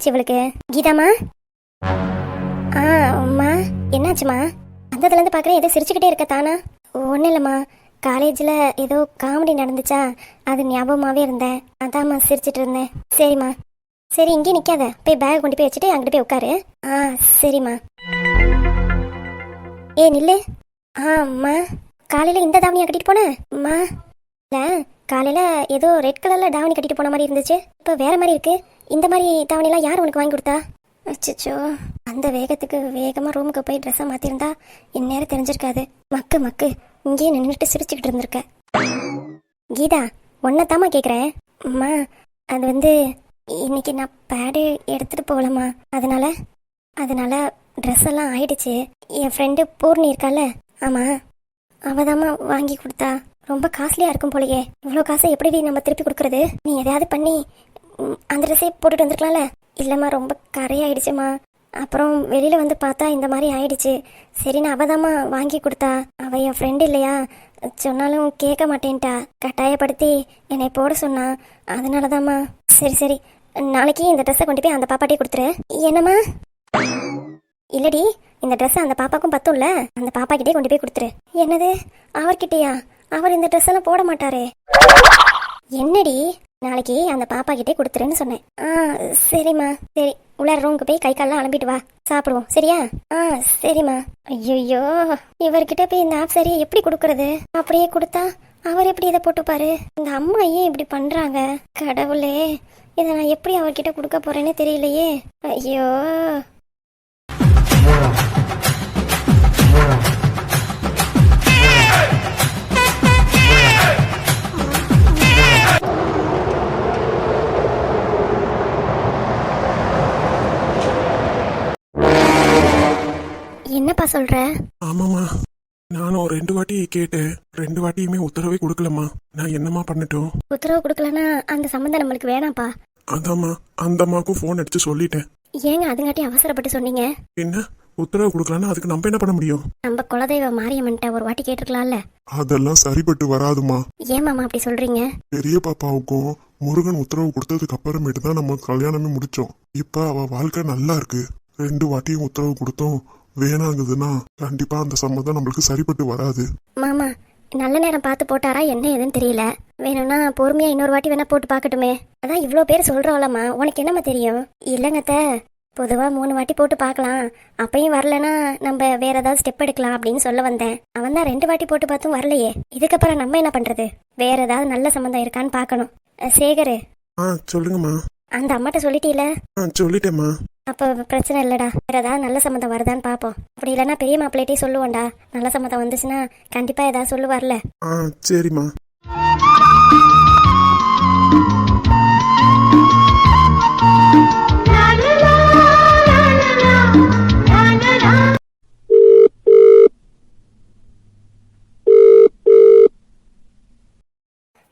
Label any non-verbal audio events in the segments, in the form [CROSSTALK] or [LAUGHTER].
என்னாச்சு இவளுக்கு? கீதாமா? ஆ அம்மா என்னாச்சுமா? வந்ததுலேருந்து பார்க்குறேன் ஏதோ சிரிச்சுக்கிட்டே இருக்க தானா? ஒன்றும் இல்லைம்மா. காலேஜில் ஏதோ காமெடி நடந்துச்சா? அது ஞாபகமாகவே இருந்தேன். அதாம்மா சிரிச்சிட்டு இருந்தேன். சரிம்மா. சரி இங்கே நிற்காத போய் பேக் கொண்டு போய் வச்சுட்டு அங்கிட்டு போய் உட்காரு. ஆ சரிம்மா. ஏ நில்லு. ஆ அம்மா. காலையில் இந்த தாவணியா கட்டிட்டு போனேன் அம்மா. இல்லை. காலையில் ஏதோ ரெட் கலரில் தாவணி கட்டிட்டு போன மாதிரி இருந்துச்சு. இப்போ வேற மாதிரி இருக்கு. இந்த மாதிரி தாவணிலாம் யார் உனக்கு வாங்கி கொடுத்தா? அச்சோ அந்த வேகத்துக்கு வேகமாக ரூமுக்கு போய் ட்ரெஸ்ஸை மாற்றிருந்தா இந்நேரம் தெரிஞ்சிருக்காது. மக்கு மக்கு. இங்கேயே நின்றுட்டு சிரிச்சுக்கிட்டு இருந்திருக்க. கீதா ஒன்னதாம்மா கேட்குறேன் அம்மா அது வந்து இன்னைக்கு நான் பேடு எடுத்துட்டு போகலம்மா. அதனால அதனால ட்ரெஸ் எல்லாம் ஆயிடுச்சு. என் ஃப்ரெண்டு பூர்ணி இருக்கால. ஆமா. அவதாம்மா வாங்கி கொடுத்தா. ரொம்ப காஸ்ட்லியாக இருக்கும் போலயே. இவ்வளோ காசை எப்படி நம்ம திருப்பி கொடுக்கறது? நீ எதையாவது பண்ணி அந்த ட்ரெஸ்ஸே போட்டுட்டு வந்திருக்கலாம்ல? இல்லைம்மா ரொம்ப கரையாயிடுச்சுமா அப்புறம் வெளியில் வந்து பார்த்தா இந்த மாதிரி ஆயிடுச்சு. சரின்னு அவதாம்மா வாங்கி கொடுத்தா. அவள் என் ஃப்ரெண்டு இல்லையா? சொன்னாலும் கேட்க மாட்டேன்ட்டா. கட்டாயப்படுத்தி என்னை போட சொன்னா. அதனாலதாம்மா. சரி சரி. நாளைக்கு இந்த ட்ரெஸ்ஸை கொண்டு போய் அந்த பாப்பாட்டே கொடுத்துரு. என்னம்மா? இல்லடி இந்த ட்ரெஸ் அந்த பாப்பாக்கும் பத்தும்ல. அந்த பாப்பா கிட்டே கொண்டு போய் கொடுத்துரு. என்னது? அவர்கிட்டயா? அவர் இந்த ட்ரெஸ் எல்லாம் போட மாட்டாரே. என்னடி? நாளைக்கு அந்த பாப்பா கிட்டே கொடுத்துருன்னு சொன்னேன். ஆ சரிம்மா. சரி உள்ளார ரூமுக்கு போய் கை கால்லாம் அலம்பிட்டு வா. சாப்பிடுவோம். சரியா? ஆ சரிம்மா. ஐயோ இவர்கிட்ட போய் இந்த ஆப் சரியை எப்படி கொடுக்கறது? அப்படியே கொடுத்தா அவர் எப்படி இதை போட்டுப்பாரு? இந்த அம்மா ஏன் இப்படி பண்றாங்க? கடவுளே இதை நான் எப்படி அவர்கிட்ட கொடுக்க போறேன்னு தெரியலையே. ஐயோ. சொல்ற? ஆமாம்மா. நானும் ரெண்டு வாட்டி கேட்டேன் ரெண்டு வாட்டியுமே உத்தரவே கொடுக்கலம்மா. நான் என்னம்மா பண்ணட்டும்? உத்தரவு கொடுக்கலன்னா அந்த சம்மந்தம் நம்மளுக்கு வேணாம்ப்பா. அதாம்மா. அந்த அம்மாவுக்கும் ஃபோன் அடிச்சு சொல்லிட்டேன். ஏங்க அதுங்காட்டி அவசரப்பட்டு சொன்னீங்க? என்ன? உத்தரவு கொடுக்கலன்னா அதுக்கு நம்ம என்ன பண்ண முடியும்? நம்ம குலதெய்வ மாரியம்மன்ட்ட ஒரு வாட்டி கேட்டிருக்கலாம்ல. அதெல்லாம் சரிப்பட்டு வராதுமா ஏன் மாமா அப்படி சொல்றீங்க? பெரிய பாப்பாவுக்கும் முருகன் உத்தரவு கொடுத்ததுக்கு அப்புறமேட்டு தான் நம்ம கல்யாணமே முடிச்சோம். இப்ப அவ வாழ்க்கை நல்லா இருக்கு. ரெண்டு வாட்டியும் உத்தரவு கொடுத்தோம். வேணாங்குதுன்னா கண்டிப்பா அந்த சம்மதம் நம்மளுக்கு சரிப்பட்டு வராது. மாமா நல்ல நேரம் பார்த்து போட்டாரா என்ன ஏதுன்னு தெரியல. வேணும்னா பொறுமையா இன்னொரு வாட்டி வேணா போட்டு பார்க்கட்டுமே. அதான் இவ்வளோ பேர் சொல்றோம்லம்மா உனக்கு என்னம்மா தெரியும்? இல்லைங்கத்த பொதுவா மூணு வாட்டி போட்டு பார்க்கலாம். அப்பயும் வரலனா நம்ம வேற ஏதாவது ஸ்டெப் எடுக்கலாம் அப்படின்னு சொல்ல வந்தேன். அவன் தான் ரெண்டு வாட்டி போட்டு பார்த்தும் வரலையே. இதுக்கப்புறம் நம்ம என்ன பண்றது? வேற ஏதாவது நல்ல சம்மந்தம் இருக்கான்னு பார்க்கணும். சேகரு. ஆ சொல்லுங்கம்மா. அந்த அம்மாட்ட சொல்லிட்டீல? ஆ சொல்லிட்டேம்மா. அப்போ பிரச்சனை இல்லைடா. வேற ஏதாவது நல்ல சம்மந்தம் வருதான்னு பார்ப்போம் அப்படி இல்லைன்னா பெரிய மாப்பிள்ளைட்டே சொல்லுவோம்டா. நல்ல சம்மந்தம் வந்துச்சுன்னா கண்டிப்பா ஏதாவது சொல்லுவார்ல. ஆ சரிம்மா.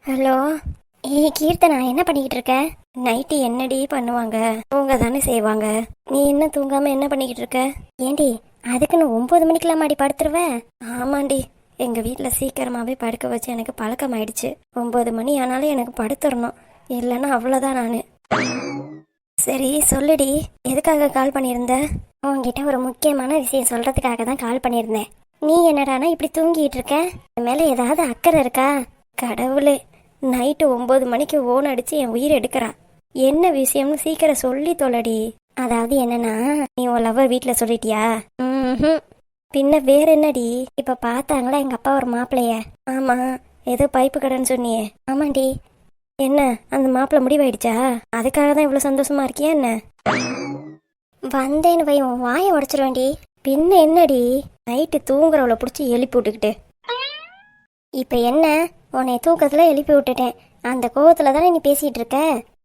ஹலோ? ஏய் கீர்த்தனா என்ன பண்ணிக்கிட்டு இருக்க நைட்டு என்னடி பண்ணுவாங்க? தூங்க தானே செய்வாங்க. நீ என்ன தூங்காம என்ன பண்ணிக்கிட்டு இருக்க ஏண்டி அதுக்குன்னு ஒன்பது மணிக்கெல்லாம் மாடி படுத்துருவ? ஆமாண்டி எங்க வீட்டில் சீக்கிரமாவே படுக்க வச்சு எனக்கு பழக்கம் ஆயிடுச்சு ஒன்பது மணி ஆனாலும் எனக்கு படுத்துடணும் இல்லைன்னா அவ்வளோதான் நான். சரி சொல்லுடி எதுக்காக கால் பண்ணியிருந்த? உன்கிட்ட ஒரு முக்கியமான விஷயம் சொல்றதுக்காக தான் கால் பண்ணியிருந்தேன். நீ என்னடானா இப்படி தூங்கிட்டு இருக்க என் மேல ஏதாவது அக்கறை இருக்கா? கடவுளே. நைட்டு ஒம்பது மணிக்கு ஓன் அடிச்சு என் உயிர் எடுக்கிறா என்ன விஷயம்னு சீக்கிரம் சொல்லி தொலடி. அதாவது என்னன்னா நீ உன் லவ்வர் வீட்டில் சொல்லிட்டியா? ம்ஹும். பின்ன வேற என்னடி? இப்போ பார்த்தாங்களா எங்கள் அப்பா ஒரு மாப்பிளைய ஆமா ஏதோ பைப்பு கடைன்னு சொன்னியே. ஆமாண்டி. என்ன அந்த மாப்பிள்ள முடிவாயிடுச்சா? அதுக்காக தான் இவ்வளோ சந்தோஷமா இருக்கியா என்ன? வந்தேன்னு வை உன் வாயை உடச்சிருவேண்டி. பின்ன என்னடி? நைட்டு தூங்குறவளை பிடிச்சி எழுப்பி விட்டுக்கிட்டு. இப்போ என்ன? உன்னை தூக்கத்தில் எழுப்பி விட்டுட்டேன். அந்த கோவத்தில் தானே நீ பேசிகிட்டு இருக்க?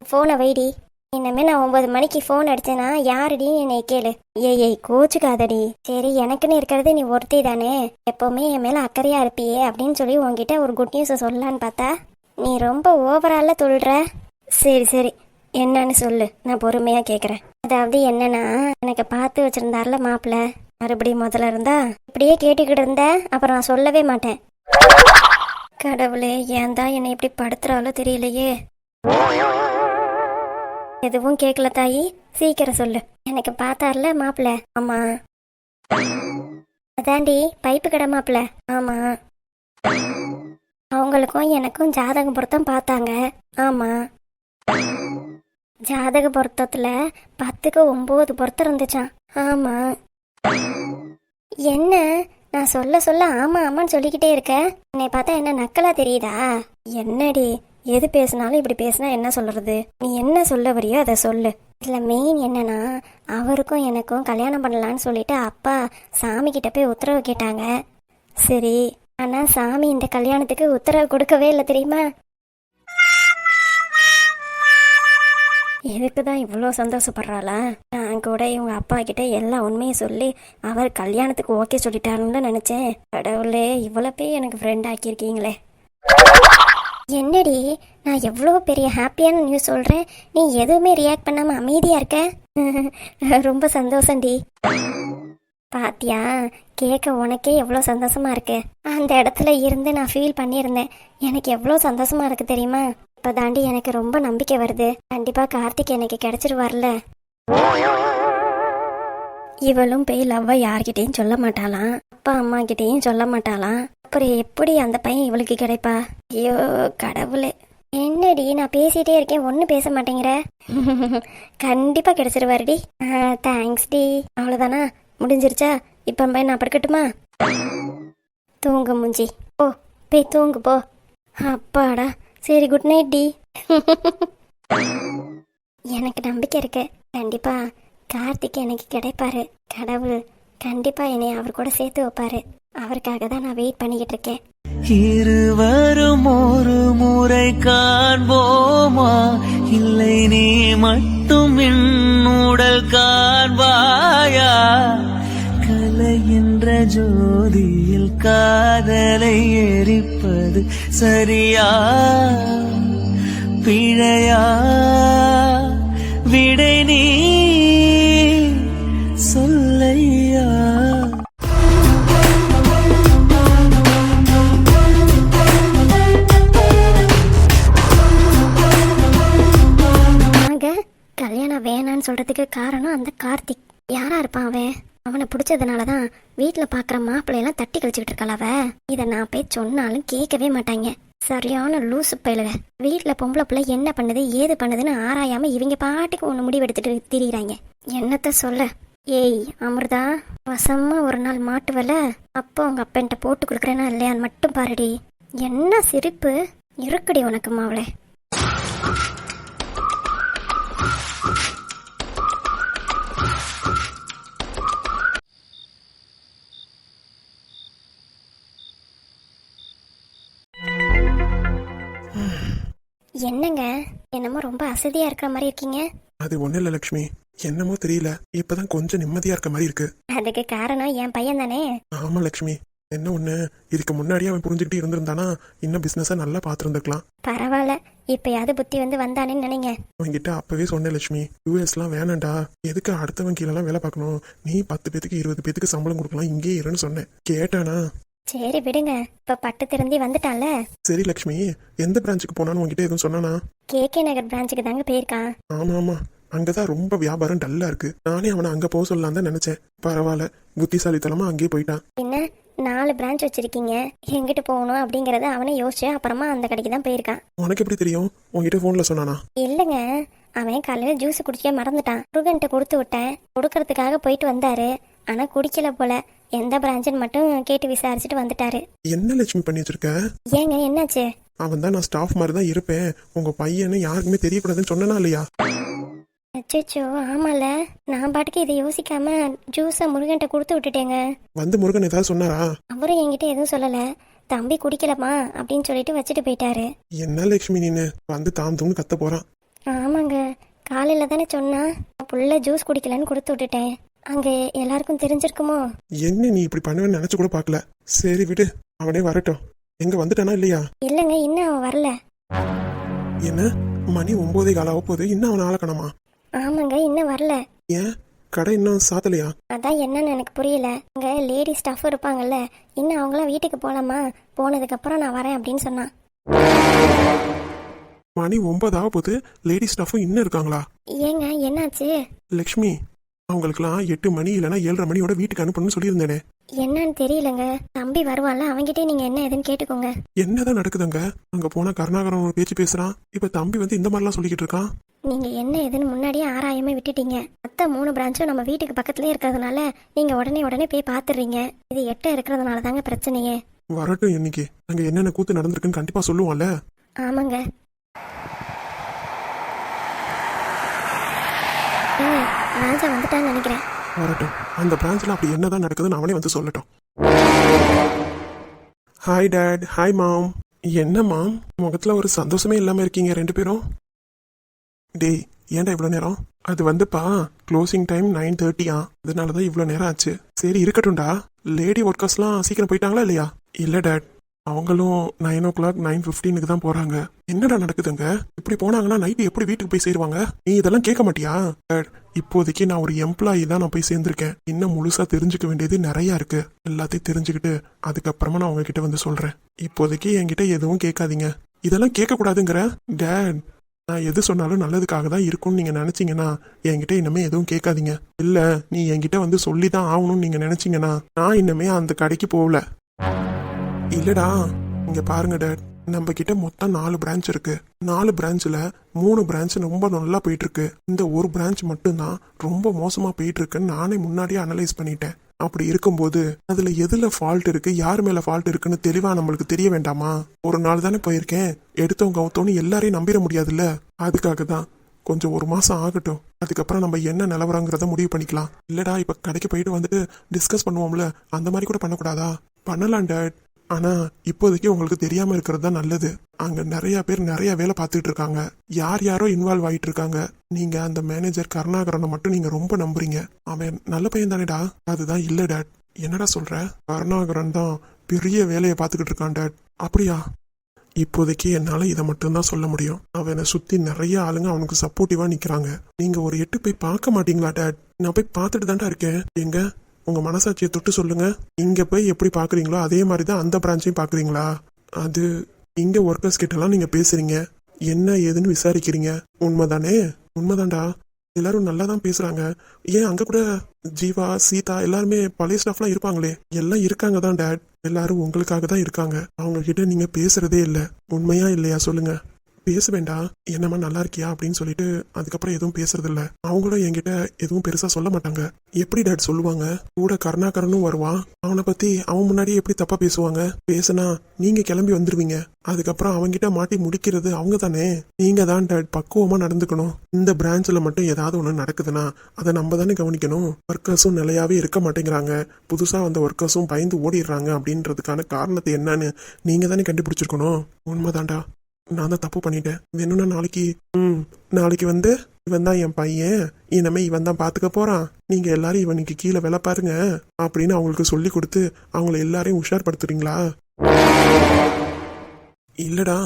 ஃபோனை வைடி. இனிமே நான் ஒன்பது மணிக்கு ஃபோன் அடித்தேன்னா யாருடி என்னை கேளு? ஏய் ஏய் கோச்சுக்காதடி. சரி எனக்குன்னு இருக்கிறது நீ ஒருத்தி தானே? எப்போவுமே என் மேலே அக்கறையா இருப்பியே அப்படின்னு சொல்லி உன்கிட்ட ஒரு குட் நியூஸை சொல்லலான்னு பார்த்தா நீ ரொம்ப ஓவரால தொழுற சரி சரி. என்னன்னு சொல்லு. நான் பொறுமையாக கேட்குறேன் அதாவது என்னன்னா எனக்கு பார்த்து வச்சிருந்தார்ல மாப்பிள்ள மறுபடியும் முதல்ல இருந்தா இப்படியே கேட்டுக்கிட்டு இருந்த அப்புறம் நான் சொல்லவே மாட்டேன். கடவுளே ஏன் தான் என்னை இப்படி படுத்துறாலோ தெரியலையே. எதுவும் கேட்கல தாயி. சீக்கிரம் சொல்லு. எனக்கு பார்த்தார்ல மாப்பிள்ள ஆமா. அதாண்டி பைப்பு கடை மாப்பிள்ள ஆமா. அவங்களுக்கும் எனக்கும் ஜாதக பொருத்தம் பார்த்தாங்க. ஆமா. ஜாதக பொருத்தத்துல பத்துக்கு ஒன்பது பொருத்தம் இருந்துச்சான் ஆமா. என்ன? நான் சொல்ல சொல்ல ஆமா ஆமான்னு சொல்லிக்கிட்டே இருக்க. என்னை பார்த்தா என்ன நக்கலா தெரியுதா? என்னடி எது பேசினாலும் இப்படி பேசினா என்ன சொல்றது? நீ என்ன சொல்ல வரியோ அதை சொல்லு. இதுல மெயின் என்னன்னா அவருக்கும் எனக்கும் கல்யாணம் பண்ணலான்னு சொல்லிட்டு அப்பா சாமி கிட்ட போய் உத்தரவு கேட்டாங்க. சரி ஆனா சாமி இந்த கல்யாணத்துக்கு உத்தரவு கொடுக்கவே இல்லை தெரியுமா? எதுக்கு தான் இவ்வளோ சந்தோஷப்படுறாளா? நான் கூட இவங்க அப்பா கிட்ட எல்லா உண்மையும் சொல்லி அவர் கல்யாணத்துக்கு ஓகே சொல்லிட்டாருன்னு தான் நினச்சேன். கடவுளே இவ்வளோ பேர் எனக்கு ஃப்ரெண்ட் ஆக்கியிருக்கீங்களே. என்னடி நான் எவ்வளோ பெரிய ஹாப்பியான நியூஸ் சொல்கிறேன் நீ எதுவுமே ரியாக்ட் பண்ணாமல் அமைதியாக இருக்க? [LAUGHS] ரொம்ப சந்தோஷம்டி. பாத்தியா கேட்க உனக்கே எவ்வளோ சந்தோஷமா இருக்கு. அந்த இடத்துல இருந்து நான் ஃபீல் பண்ணியிருந்தேன். எனக்கு எவ்வளோ சந்தோஷமா இருக்கு தெரியுமா? இப்போதாண்டி எனக்கு ரொம்ப நம்பிக்கை வருது. கண்டிப்பா கார்த்திக் எனக்கு கிடைச்சிருவார்ல. இவளும் போய் லவ்வை யார்கிட்டயும் சொல்ல மாட்டாளாம். அப்பா அம்மா கிட்டேயும் சொல்ல மாட்டாளாம். அப்புறம் எப்படி அந்த பையன் இவளுக்கு கிடைப்பா? ஐயோ கடவுளே. என்னடி நான் பேசிட்டே இருக்கேன். ஒன்றும் பேச மாட்டேங்கிற. கண்டிப்பாக கிடைச்சிருவாருடி. Thanks D. அவ்வளோதானா முடிஞ்சிருச்சா? இப்போ போய் நான் படுக்கட்டுமா? தூங்க முஞ்சி. ஓ போய் தூங்கு போ. அப்பாடா. சரி குட் நைட் டி. எனக்கு நம்பிக்கை இருக்கு. கண்டிப்பா கார்த்திக் எனக்கு கிடைப்பாரு. கடவுள் கண்டிப்பா என்னை அவர் கூட சேர்த்து வைப்பாரு. அவருக்காக தான் நான் வெயிட் பண்ணிக்கிட்டு இருக்கேன். இருவரும் ஒரு முறை காண்போமா? இல்லை நீ மட்டும் உடல் காண்பாயா? மறைகின்ற என்ற ஜோதியில் காதலை எரிப்பது சரியா? பிழையா? விடை நீ சொல்லையா? கல்யாணம் வேணான்னு சொல்றதுக்கு காரணம் அந்த கார்த்திக். யாரா இருப்பான் அவன்? பிடிச்சதுனால தான் வீட்டில் பார்க்குற மாப்பிள்ளையெல்லாம் தட்டி கழிச்சுக்கிட்டு இருக்காள் இதை நான் போய் சொன்னாலும் கேட்கவே மாட்டாங்க. சரியான லூசு பயிலுக. வீட்டில் பொம்பளை பிள்ளை என்ன பண்ணுது ஏது பண்ணுதுன்னு ஆராயாமல் இவங்க பாட்டுக்கு ஒன்று முடிவெடுத்துட்டு திரியிறாங்க. என்னத்த சொல்ல? ஏய் அமிர்தா வசமா ஒரு நாள் மாட்டுவல? அப்போ உங்க அப்பன்ட்ட போட்டு கொடுக்குறேன்னா இல்லையான்னு மட்டும் பாருடி. என்ன சிரிப்பு. இருக்குடி உனக்கு மாவளே. என்னங்க? என்னமோ ரொம்ப அசதியா இருக்கிற மாதிரி இருக்கீங்க. அது ஒன்றும் இல்லை லக்ஷ்மி. என்னமோ தெரியல. இப்பதான் கொஞ்சம் நிம்மதியா இருக்க மாதிரி இருக்கு. அதுக்கு காரணம் என் பையன் தானே? ஆமா லக்ஷ்மி. என்ன ஒண்ணு? இதுக்கு முன்னாடியே அவன் புரிஞ்சுக்கிட்டு இருந்திருந்தானா? இன்னும் பிசினஸ நல்லா பார்த்துருந்துருக்கலாம். பரவாயில்ல. இப்பயாவது புத்தி வந்து வந்தானேன்னு நினைங்க. அவன்கிட்ட அப்பவே சொன்னேன் லட்சுமி யூஎஸ்லாம் வேணாம்டா எதுக்கு அடுத்தவன் கீழெல்லாம் வேலை பார்க்கணும்? நீ பத்து பேத்துக்கு இருபது பேத்துக்கு சம்பளம் கொடுக்கலாம். இங்கே இருன்னு சொன்னேன். கேட்டானா? சரி விடுங்க. இப்ப பட்டு திருந்தி வந்துட்டான்ல. சரி லக்ஷ்மி. எந்த பிரான்ச்சுக்கு போனான்னு உன்கிட்ட எதுவும் சொன்னானா? கே கே நகர் பிரான்ச்சுக்கு தாங்க போயிருக்கான். ஆமா ஆமா. அங்கதான் ரொம்ப வியாபாரம் டல்லா இருக்கு. நானே அவனை அங்க போக சொல்லலாம் தான் நினைச்சேன். பரவாயில்ல. புத்திசாலித்தனமா அங்கேயே போயிட்டான். என்ன நாலு பிரான்ச் வச்சிருக்கீங்க. எங்கிட்டு போகணும் அப்படிங்கறத அவனே யோசிச்சு அப்புறமா அந்த கடைக்கு தான் போயிருக்கான். உனக்கு எப்படி தெரியும்? உன்கிட்ட போன்ல சொன்னானா? இல்லைங்க. அவன் காலையில ஜூஸ் குடிக்க மறந்துட்டான். முருகன்ட்ட கொடுத்து விட்டேன். கொடுக்கறதுக்காக போயிட்டு வந்தாரு. ஆனா குடிக்கல போல. எந்த பிரான்ச்சுன்னு மட்டும் கேட்டு விசாரிச்சுட்டு வந்துட்டாரு. என்ன லட்சுமி பண்ணி வச்சிருக்க? ஏங்க என்னாச்சு? அவன் தான் நான் ஸ்டாஃப் மாதிரி தான் இருப்பேன். உங்க பையன்னு யாருக்குமே தெரியக்கூடாதுன்னு சொன்னனா இல்லையா? அச்சோ ஆமால. நான் பாட்டுக்கு இதை யோசிக்காம ஜூஸை முருகன்ட்ட கொடுத்து விட்டுட்டேங்க. வந்து முருகன் ஏதாவது சொன்னாரா? அவரும் என்கிட்ட எதுவும் சொல்லல. தம்பி குடிக்கலமா அப்படின்னு சொல்லிட்டு வச்சுட்டு போயிட்டாரு. என்ன லட்சுமி நீனு? வந்து தாம் தூம்னு கத்த போறான். ஆமாங்க. காலையில தானே சொன்னா புள்ள ஜூஸ் குடிக்கலன்னு கொடுத்து விட்டுட்டேன். அங்க எல்லாருக்கும் தெரிஞ்சிருக்குமோ? என்ன நீ இப்படி பண்ணுவேன்னு நினைச்சு கூட பார்க்கல. சரி விடு அவனே வரட்டும். எங்க வந்துட்டானா இல்லையா? இல்லைங்க இன்னும் அவன் வரல. என்ன? மணி ஒன்பதே கால போகுது இன்னும் அவன் ஆள காணோமா ஆமாங்க இன்னும் வரல. ஏன்? கடை இன்னும் சாத்தலையா? அதான் என்னன்னு எனக்கு புரியல. அங்க லேடி ஸ்டாஃப் இருப்பாங்கல்ல இன்னும் அவங்களாம் வீட்டுக்கு போலாமா? போனதுக்கு அப்புறம் நான் வரேன் அப்படின்னு சொன்னான். மணி ஒன்பதாக போகுது லேடி ஸ்டாஃபும் இன்னும் இருக்காங்களா? ஏங்க என்னாச்சு? லக்ஷ்மி அவங்களுக்குலாம் எட்டு மணி இல்லைன்னா ஏழரை மணியோட வீட்டுக்கு அனுப்பணும்னு சொல்லியிருந்தேனே. என்னன்னு தெரியலங்க. தம்பி வருவான்ல அவன்கிட்டயே நீங்க என்ன ஏதுன்னு கேட்டுக்கோங்க. என்னதான் நடக்குதுங்க? அங்க போனா கருணாகரன் ஒரு பேச்சு பேசுறான். இப்ப தம்பி வந்து இந்த மாதிரிலாம் சொல்லிக்கிட்டு இருக்கான். நீங்க என்ன ஏதுன்னு முன்னாடியே ஆராயாம விட்டுட்டீங்க. மத்த மூணு பிரான்ச்சும் நம்ம வீட்டுக்கு பக்கத்துலயே இருக்கிறதுனால நீங்க உடனே உடனே போய் பாத்துடுறீங்க இது எட்ட இருக்கிறதுனால தாங்க பிரச்சனையே. வரட்டும் இன்னைக்கு அங்க என்னென்ன கூத்து நடந்திருக்குன்னு கண்டிப்பா சொல்லுவான்ல ஆமாங்க. ராஜா வந்துட்டான்னு நினைக்கிறேன். வரட்டும். அந்த பிரான்ச்சில் அப்படி என்னதான் நடக்குதுன்னு அவனே வந்து சொல்லட்டும். ஹாய் டேட் ஹாய் மாம் என்ன மாம் முகத்தில் ஒரு சந்தோஷமே இல்லாமல் இருக்கீங்க ரெண்டு பேரும். டேய் ஏன்டா இவ்வளோ நேரம்? அது வந்துப்பா. க்ளோசிங் டைம் நைன் தேர்ட்டியா அதனால தான் இவ்வளோ நேரம் ஆச்சு. சரி இருக்கட்டும்டா. லேடி ஒர்க்கர்ஸ்லாம் சீக்கிரம் போயிட்டாங்களா இல்லையா? இல்லை டேட் அவங்களும் நைன் ஓ கிளாக் நைன் ஃபிஃப்டீனுக்கு தான் போகிறாங்க என்னடா நடக்குதுங்க? இப்படி போனாங்கன்னா நைட்டு எப்படி வீட்டுக்கு போய் சேருவாங்க? நீ இதெல்லாம் கேட்க மாட்டியா? இப்போதைக்கு நான் ஒரு எம்ப்ளாயி தான் நான் போய் சேர்ந்திருக்கேன். இன்னும் முழுசா தெரிஞ்சுக்க வேண்டியது நிறைய இருக்கு. எல்லாத்தையும் தெரிஞ்சுக்கிட்டு அதுக்கப்புறமா நான் உங்ககிட்ட வந்து சொல்றேன். இப்போதைக்கு என்கிட்ட எதுவும் கேட்காதீங்க. இதெல்லாம் கேட்க கூடாதுங்கிற டேட் நான் எது சொன்னாலும் நல்லதுக்காக தான் இருக்கும்னு நீங்க நினைச்சீங்கன்னா என்கிட்ட இனிமே எதுவும் கேட்காதீங்க. இல்ல நீ என்கிட்ட வந்து சொல்லி தான் ஆகணும்னு நீங்க நினைச்சீங்கன்னா நான் இனிமே அந்த கடைக்கு போகல. இல்லடா இங்க பாருங்க டேட் நம்ம கிட்ட மொத்தம் நாலு பிரான்ச் இருக்கு. நாலு பிரான்ச்ல மூணு பிரான்ச் ரொம்ப நல்லா போயிட்டு இருக்கு இந்த ஒரு பிரான்ச் மட்டும்தான் ரொம்ப மோசமா போயிட்டு இருக்குன்னு நானே முன்னாடியே அனலைஸ் பண்ணிட்டேன். அப்படி இருக்கும்போது அதுல எதுல ஃபால்ட் இருக்கு? யார் மேல ஃபால்ட் இருக்குன்னு தெளிவா நம்மளுக்கு தெரிய வேண்டாமா? ஒரு நாள் தானே போயிருக்கேன். எடுத்தவங்க கவுத்தோன்னு எல்லாரையும் நம்பிட முடியாதுல்ல? அதுக்காக தான் கொஞ்சம் ஒரு மாசம் ஆகட்டும். அதுக்கப்புறம் நம்ம என்ன நிலவரங்கிறத முடிவு பண்ணிக்கலாம். இல்லடா இப்ப கடைக்கு போயிட்டு வந்துட்டு டிஸ்கஸ் பண்ணுவோம்ல? அந்த மாதிரி கூட பண்ணக்கூடாதா? பண்ணலாம் டேட் ஆனா இப்போதைக்கு உங்களுக்கு தெரியாம இருக்கிறது தான் நல்லது. அங்க நிறைய பேர் நிறைய வேலை பார்த்துட்டு இருக்காங்க. யார் யாரோ இன்வால்வ் ஆயிட்டு இருக்காங்க. நீங்க அந்த மேனேஜர் கருணாகரனை மட்டும் நீங்க ரொம்ப நம்புறீங்க. அவன் நல்ல பையன் தானேடா. அதுதான் இல்ல டேட். என்னடா சொல்ற? கருணாகரன் தான் பெரிய வேலையை பார்த்துக்கிட்டு இருக்கான் டேட். அப்படியா? இப்போதைக்கு என்னால இதை மட்டும்தான் சொல்ல முடியும். அவனை சுத்தி நிறைய ஆளுங்க அவனுக்கு சப்போர்ட்டிவா நிக்கிறாங்க. நீங்க ஒரு எட்டு போய் பார்க்க மாட்டீங்களா டேட்? நான் போய் பார்த்துட்டு தான்டா இருக்கேன். எங்க? உங்கள் மனசாட்சியை தொட்டு சொல்லுங்க. இங்கே போய் எப்படி பார்க்குறீங்களோ அதே மாதிரி தான் அந்த பிரான்ச்சையும் பார்க்குறீங்களா அது இங்கே ஒர்க்கர்ஸ் கிட்டலாம் நீங்கள் பேசுகிறீங்க என்ன ஏதுன்னு விசாரிக்கிறீங்க. உண்மைதானே? உண்மைதான்டா. எல்லாரும் நல்லா தான் பேசுகிறாங்க ஏன் அங்கே கூட ஜீவா சீதா எல்லாருமே பழைய ஸ்டாஃப்லாம் இருப்பாங்களே? எல்லாம் இருக்காங்க தான் டேட் எல்லாரும் உங்களுக்காக தான் இருக்காங்க. அவங்க கிட்ட நீங்கள் பேசுகிறதே இல்லை. உண்மையா இல்லையா சொல்லுங்கள் பேச வேண்டாம் என்னம்மா நல்லா இருக்கியா அப்படின்னு சொல்லிட்டு அதுக்கப்புறம் எதுவும் பேசுறது இல்ல அவங்களும் என்கிட்ட எதுவும் பெருசா சொல்ல மாட்டாங்க. எப்படி டேட் சொல்லுவாங்க? கூட கருணாகரனும் வருவான் அவனை பத்தி அவன் முன்னாடியே எப்படி தப்பா பேசுவாங்க? பேசுனா நீங்க கிளம்பி வந்துருவீங்க. அதுக்கப்புறம் அவங்கிட்ட மாட்டி முடிக்கிறது அவங்க தானே. நீங்க தான் டேட் பக்குவமா நடந்துக்கணும். இந்த பிரான்ச்ல மட்டும் ஏதாவது ஒண்ணு நடக்குதுன்னா அதை நம்ம தானே கவனிக்கணும். ஒர்க்கர்ஸும் நிலையாவே இருக்க மாட்டேங்கிறாங்க. புதுசா வந்த ஒர்க்கர்ஸும் பயந்து ஓடிடுறாங்க அப்படின்றதுக்கான காரணத்தை என்னன்னு நீங்க தானே கண்டுபிடிச்சிருக்கணும். உண்மைதான்டா. நான் தான் தப்பு பண்ணிட்டேன். வேணும்னா நாளைக்கு ம் நாளைக்கு வந்து இவன் தான் என் பையன். இனிமே இவன் தான் பார்த்துக்க போறான். நீங்க எல்லாரும் இவனுக்கு கீழே வேலை பாருங்க. அப்படின்னு அவங்களுக்கு சொல்லி கொடுத்து அவங்கள எல்லாரையும் உஷார்படுத்துறீங்களா? இல்லடா.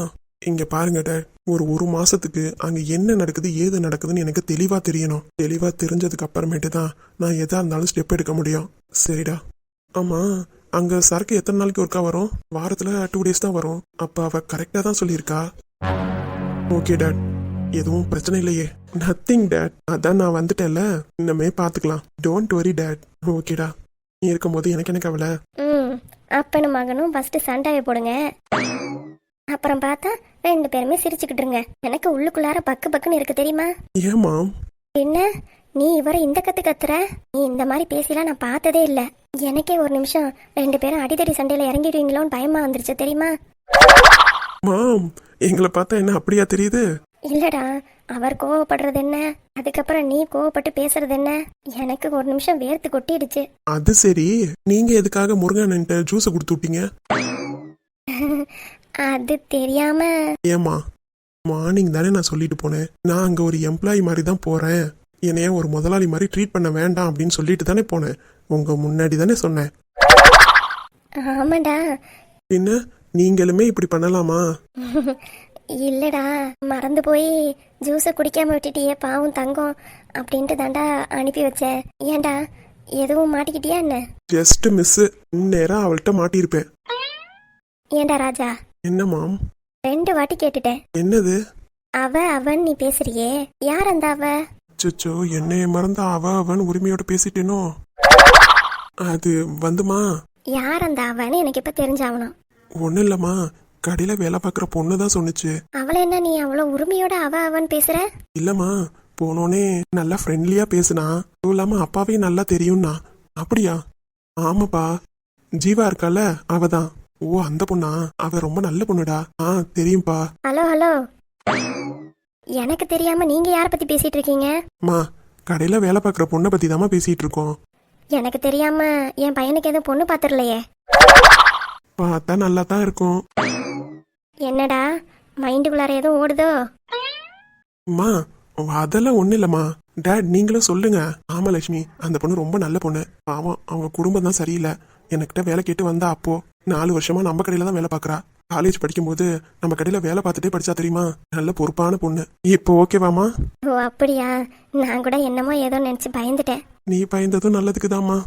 இங்க பாருங்க டேட். ஒரு ஒரு மாசத்துக்கு அங்க என்ன நடக்குது ஏது நடக்குதுன்னு எனக்கு தெளிவா தெரியணும். தெளிவா தெரிஞ்சதுக்கு அப்புறமேட்டு தான் நான் எதா இருந்தாலும் ஸ்டெப் எடுக்க முடியும். சரிடா. ஆமா. அங்க சரக்கு எத்தனை நாளைக்கு ஒருக்கா வரும்? வாரத்துல டூ டேஸ் தான் வரும். அப்ப அவ கரெக்டா தான் சொல்லியிருக்கா. ஓகே டேட் எதுவும் பிரச்சனை இல்லையே. நத்திங் டேட் அதான் நான் வந்துட்டேன்ல. இன்னமே பாத்துக்கலாம். டோன்ட் வரி டேட் ஓகேடா நீ இருக்கும்போது எனக்கு என்ன கவலை? ம் அப்பனும் மகனும் ஃபர்ஸ்ட் சண்டையை போடுங்க. அப்புறம் பார்த்தா ரெண்டு பேருமே சிரிச்சுக்கிட்டுருங்க எனக்கு உள்ளுக்குள்ளார பக்கு பக்குன்னு இருக்கு தெரியுமா? ஏமா என்ன? நீ இவரை இந்த கத்து கத்துற? நீ இந்த மாதிரி பேசிலாம் நான் பார்த்ததே இல்ல. எனக்கே ஒரு நிமிஷம் ரெண்டு பேரும் அடிதடி சண்டையில இறங்கிடுவீங்களோன்னு பயமா வந்துருச்சு தெரியுமா? மாம் எங்களை பார்த்தா என்ன அப்படியா தெரியுது? இல்லடா அவர் கோவப்படுறது என்ன? அதுக்கப்புறம் நீ கோவப்பட்டு பேசுறது என்ன? எனக்கு ஒரு நிமிஷம் வேர்த்து கொட்டிடுச்சு. அது சரி. நீங்க எதுக்காக முருகன்ட்ட ஜூஸ் கொடுத்து விட்டீங்க? [LAUGHS] அது தெரியாம. ஏமா மார்னிங் தானே நான் சொல்லிட்டு போனேன். நான் அங்க ஒரு எம்ப்ளாயி மாதிரி தான் போறேன். என்னைய ஒரு முதலாளி மாதிரி ட்ரீட் பண்ண வேண்டாம் அப்படின்னு சொல்லிட்டு தானே போனேன். உங்க முன்னாடி தானே சொன்னேன். ஆமாடா. பின்ன நீங்களுமே இப்படி பண்ணலாமா? இல்லடா மறந்து போய் ஜூஸை குடிக்காம விட்டுட்டியே பாவம் தங்கம் அப்படின்ட்டு தாண்டா அனுப்பி வச்சேன். ஏன்டா எதுவும் மாட்டிக்கிட்டியா என்ன? ஜஸ்ட் மிஸ் இந்நேரம் அவள்கிட்ட மாட்டியிருப்பேன். ஏன்டா ராஜா? என்ன மாம்? ரெண்டு வாட்டி கேட்டுட்டேன். என்னது? அவ அவன் நீ பேசுறியே. யார் அந்த அவ? அச்சோ என்னைய மறந்த அவ அவன் உரிமையோட பேசிட்டேனோ? அது வந்துமா? யார் அந்த அவன்னு எனக்கு இப்ப தெரிஞ்சாகணும். ஒன்றும் இல்லைம்மா. கடையில் வேலை பார்க்குற பொண்ணு தான் சொன்னுச்சு. அவளை என்ன நீ அவ்வளவு உரிமையோட அவ அவன் பேசுற? இல்லைம்மா. போனோனே நல்லா ஃப்ரெண்ட்லியாக பேசுனா. அதுவும் இல்லாமல் அப்பாவையும் நல்லா தெரியும்னா. அப்படியா? ஆமாப்பா. ஜீவா இருக்கால அவ தான் ஓ அந்த பொண்ணா? அவ ரொம்ப நல்ல பொண்ணுடா. ஆ தெரியும்பா. Hello hello. எனக்கு தெரியாம நீங்க யார பத்தி பேசிட்டு இருக்கீங்க? மா கடையில் வேலை பார்க்குற பொண்ணை பற்றி தாம்மா பேசிகிட்டு இருக்கோம். எனக்கு தெரியாம என் பையனுக்கு எதுவும் பொண்ணு பாத்துரலையே பார்த்தா நல்லா தான் இருக்கும். என்னடா மைண்டுக்குள்ளார எதுவும் ஓடுதோ? அம்மா அதெல்லாம் ஒன்றும் இல்லைம்மா. டேட் நீங்களும் சொல்லுங்க. ஆமா லட்சுமி அந்த பொண்ணு ரொம்ப நல்ல பொண்ணு. பாவம் அவங்க குடும்பம் தான் சரியில்லை. என்கிட்ட வேலை கேட்டு வந்தா அப்போ. நாலு வருஷமா நம்ம கடையில தான் வேலை பார்க்கறா. காலேஜ் படிக்கும்போது நம்ம கடையில வேலை பார்த்துட்டே படிச்சா தெரியுமா? நல்ல பொறுப்பான பொண்ணு. இப்போ ஓகேவாம்மா? ஓ அப்படியா? நான் கூட என்னமோ ஏதோ நினைச்சு பயந்துட்டேன். நீ பயந்ததும் நல்லதுக்கு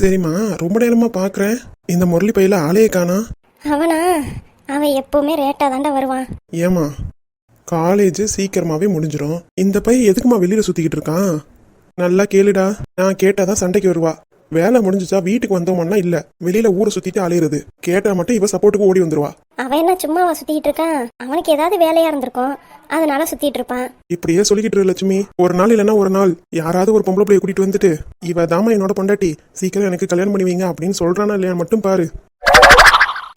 சரிம்மா ரொம்ப நேரமா பார்க்கறேன் இந்த முரளி பையில ஆளையே காணா. அவனா? அவன் எப்பவுமே ரேட்டா தாண்டா வருவான். ஏமா காலேஜ் சீக்கிரமாவே முடிஞ்சிரும். இந்த பையன் எதுக்குமா வெளியில சுத்திக்கிட்டு இருக்கான்? நல்லா கேளுடா. நான் கேட்டாதான் சண்டைக்கு வருவா. வேலை முடிஞ்சுச்சா வீட்டுக்கு வந்தோம்னா இல்ல. வெளியில ஊரை சுத்திட்டு அலையிறது. கேட்டா மட்டும் இவ சப்போர்ட்டுக்கு ஓடி வந்துருவா. அவன் என்ன சும்மாவா சுத்திட்டு இருக்கான்? அவனுக்கு ஏதாவது வேலையா இருந்திருக்கும். அதனால சுத்திட்டு இருப்பான். இப்படியே சொல்லிக்கிட்டு இரு லட்சுமி. ஒரு நாள் இல்லைன்னா ஒரு நாள். யாராவது ஒரு பொம்பளை பிள்ளைய கூட்டிட்டு வந்துட்டு இவ தாமா என்னோட பொண்டாட்டி. சீக்கிரம் எனக்கு கல்யாணம் பண்ணுவீங்க அப்படின்னு சொல்றானா இல்லையா மட்டும் பாரு.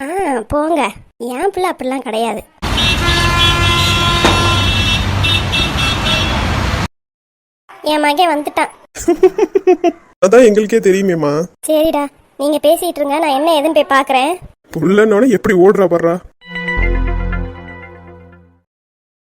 ஆ போங்க. என் பிள்ளை அப்படிலாம் கிடையாது. என் மகன் வந்துட்டான். [LAUGHS] அதான் எங்களுக்கே தெரியுமேம்மா. சரிடா நீங்க பேசிட்டு இருங்க நான் என்ன ஏதுன்னு போய் பாக்குறேன். புள்ளனோட எப்படி ஓடுறா படுறா